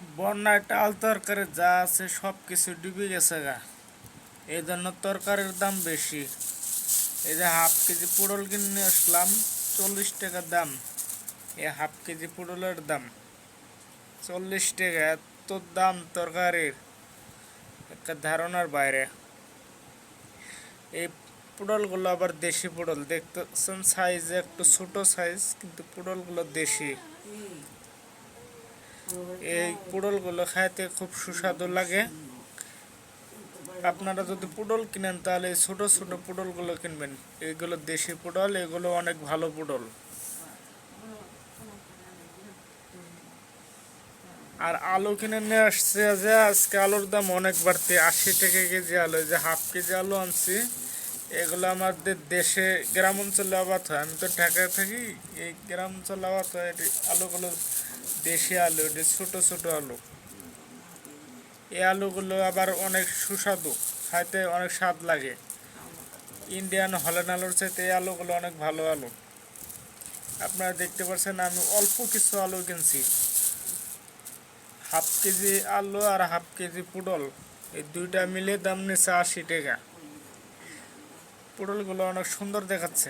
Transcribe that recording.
বন্যায় টাল তরকারি যা আছে সব কিছু ডুবে গেছে গা। এই জন্য তরকারির দাম বেশি। এই যে হাফ কেজি পটল কিনে আসলাম, চল্লিশ টাকা দাম। এই হাফ কেজি পটলের দাম চল্লিশ টাকা, এত দাম তরকারির। একটা ধারণার বাইরে। এই পটলগুলো আবার দেশি পটল, দেখতেছেন সাইজ একটু ছোট সাইজ কিন্তু পটলগুলো দেশি। এই পুডলগুলো খাইতে খুব সুস্বাদু লাগে। আপনারা যদি পুডল কিনেন, তাহলে ছোট ছোট পুডলগুলো কিনবেন। এগুলো দেশি পুডল, এগুলো অনেক ভালো পুডল। আর আলু কিনে নিয়ে আসছে যে, আজকে আলুর দাম অনেক বাড়তি। আশি টাকা কেজি আলু যে হাফ কেজি আলু আনছি। এগুলো আমাদের দেশে গ্রাম অঞ্চলে আবাদ হয়। আমি তো ঢাকায় থাকি, এই গ্রাম অঞ্চলে আবাদ হয়, এটি আলুগুলো দেশি আলু, এটি ছোট ছোট আলু। এই আলুগুলো আবার অনেক সুস্বাদু, খাইতে অনেক স্বাদ লাগে। ইন্ডিয়ান হলেন আলুর চাইতে এই আলুগুলো অনেক ভালো আলু। আপনারা দেখতে পাচ্ছেন, আমি অল্প কিছু আলু কিনছি। হাফ কেজি আলু আর হাফ কেজি পুডল এই দুইটা মিলে দাম নিচ্ছে আশি টাকা। পটলগুলো অনেক সুন্দর দেখাচ্ছে।